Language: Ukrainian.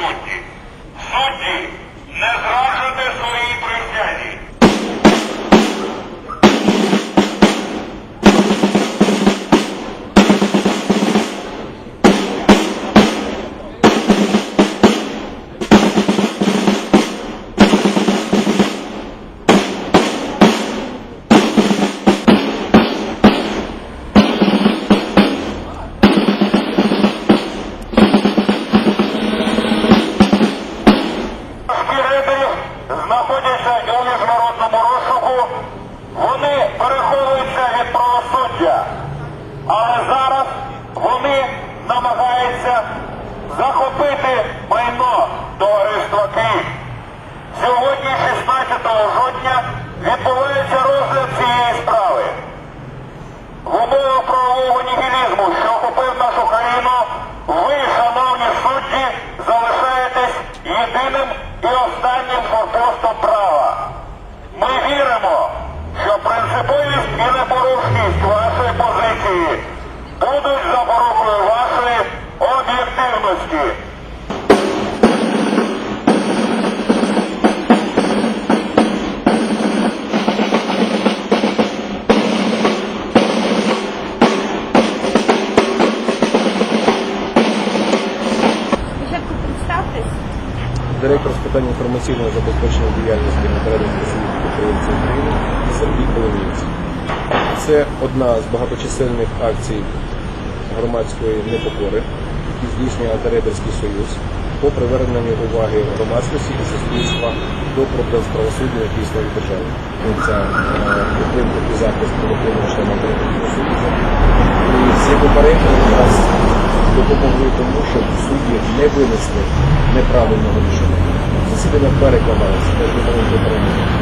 судді. Судді не зраді. рейдерів знаходяться у міжнародному розшуку. Вони переховуються від правосуддя, але зараз вони намагаються захопити майно товариства Київ. Сьогодні, 16 жовтня, і останнім форпостом права. Ми віримо, Директор з питань інформаційного забезпечення діяльності Нотаріального союзу підприємців України Сергій Коломієць. Це одна з багаточисельних акцій громадської непокори, які здійснює антирейдерський союз по приверненню уваги громадськості і суспільства до проблем правосуддя, які існують в державі. Це е, підтримка і захист члена антирейдерського союзу. І всі попередні нас допомогли тому, щоб судді не винесли неправильного рішення. si deve attuare con l'OS per il momento.